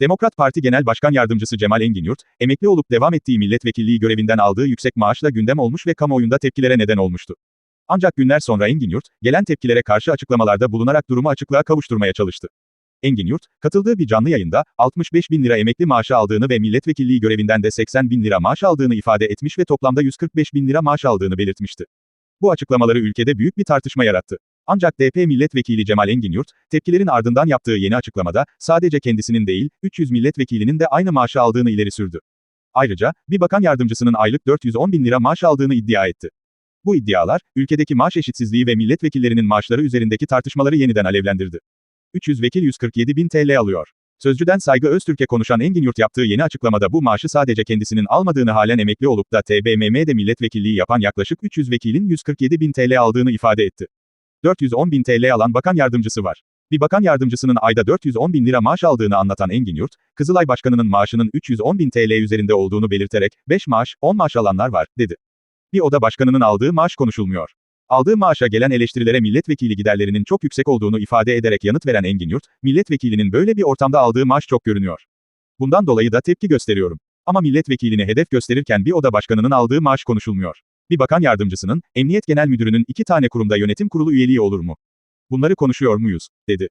Demokrat Parti Genel Başkan Yardımcısı Cemal Enginyurt, emekli olup devam ettiği milletvekilliği görevinden aldığı yüksek maaşla gündem olmuş ve kamuoyunda tepkilere neden olmuştu. Ancak günler sonra Enginyurt, gelen tepkilere karşı açıklamalarda bulunarak durumu açıklığa kavuşturmaya çalıştı. Enginyurt, katıldığı bir canlı yayında, 65 bin lira emekli maaşı aldığını ve milletvekilliği görevinden de 80 bin lira maaş aldığını ifade etmiş ve toplamda 145 bin lira maaş aldığını belirtmişti. Bu açıklamaları ülkede büyük bir tartışma yarattı. Ancak DP milletvekili Cemal Enginyurt, tepkilerin ardından yaptığı yeni açıklamada, sadece kendisinin değil, 300 milletvekilinin de aynı maaşı aldığını ileri sürdü. Ayrıca, bir bakan yardımcısının aylık 410 bin lira maaş aldığını iddia etti. Bu iddialar, ülkedeki maaş eşitsizliği ve milletvekillerinin maaşları üzerindeki tartışmaları yeniden alevlendirdi. 300 vekil 147 bin TL alıyor. Sözcüden Saygı Öztürk'e konuşan Enginyurt yaptığı yeni açıklamada bu maaşı sadece kendisinin almadığını halen emekli olup da TBMM'de milletvekilliği yapan yaklaşık 300 vekilin 147 bin TL aldığını ifade etti. 410 bin TL alan bakan yardımcısı var. Bir bakan yardımcısının ayda 410 bin lira maaş aldığını anlatan Enginyurt, Kızılay Başkanı'nın maaşının 310 bin TL üzerinde olduğunu belirterek, 5 maaş, 10 maaş alanlar var, dedi. Bir oda başkanının aldığı maaş konuşulmuyor. Aldığı maaşa gelen eleştirilere milletvekili giderlerinin çok yüksek olduğunu ifade ederek yanıt veren Enginyurt, milletvekilinin böyle bir ortamda aldığı maaş çok görünüyor. Bundan dolayı da tepki gösteriyorum. Ama milletvekiline hedef gösterirken bir oda başkanının aldığı maaş konuşulmuyor. Bir bakan yardımcısının, emniyet genel müdürünün iki tane kurumda yönetim kurulu üyeliği olur mu? Bunları konuşuyor muyuz? dedi.